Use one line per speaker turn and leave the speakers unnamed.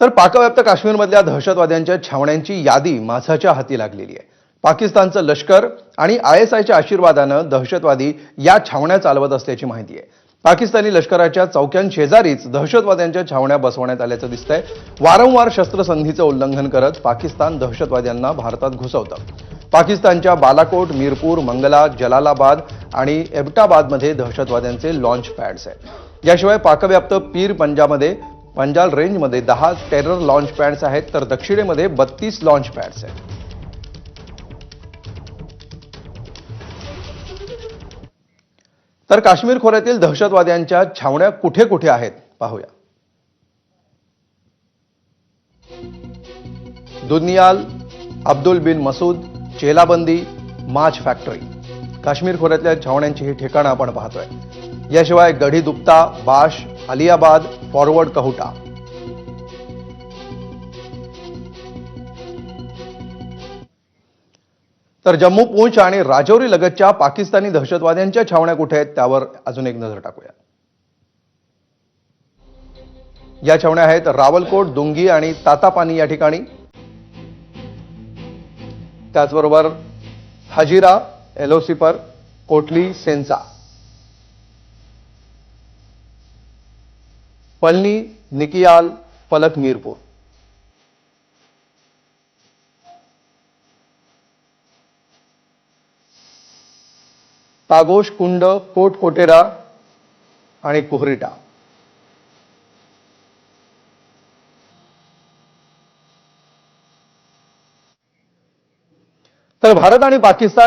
तर पाकव्याप्त काश्मीरमधल्या दहशतवाद्यांच्या छावण्यांची यादी माझाच्या हाती लागलेली आहे. पाकिस्तानचं लष्कर आणि आय एस आयच्या आशीर्वादानं दहशतवादी या छावण्या चालवत असल्याची माहिती आहे. पाकिस्तानी लष्कराच्या चौक्यांशेजारीच दहशतवाद्यांच्या छावण्या बसवण्यात आल्याचं दिसतंय. वारंवार शस्त्रसंधीचं उल्लंघन करत पाकिस्तान दहशतवाद्यांना भारतात घुसवतं. पाकिस्तानच्या बालाकोट मीरपूर मंगला जलालाबाद आणि एबटाबादमध्ये दहशतवाद्यांचे लॉन्च पॅड्स आहेत. याशिवाय पाकव्याप्त पीर पंजामध्ये पंजाल रेंजमध्ये दहा टेरर लॉन्च पॅड्स आहेत तर दक्षिणेमध्ये बत्तीस लॉन्च पॅड्स आहेत. तर काश्मीर खोऱ्यातील दहशतवाद्यांच्या छावण्या कुठे कुठे आहेत? पाहूया. दुनियाल अब्दुल बिन मसूद चेलाबंदी माछ फॅक्टरी काश्मीर खोऱ्यातल्या छावण्यांची ही ठिकाणं आपण पाहतोय. याशिवाय गढी दुप्ता बाश अलियाबाद फॉरवर्ड कहुटा. तर जम्मू पूंछ आणि राजौरी लगतच्या पाकिस्तानी दहशतवाद्यांच्या छावण्या कुठे आहेत त्यावर अजून एक नजर टाकूया. या छावण्या आहेत रावलकोट दुंगी आणि तातापानी या ठिकाणी. त्याचबरोबर हजिरा एलोसिपर कोटली सेन्सा पलनी निकियाल पलक मीरपूर। तागोश कुंड कोट कोटेरा आणि कुहरिटा। तर भारत आणि पाकिस्तान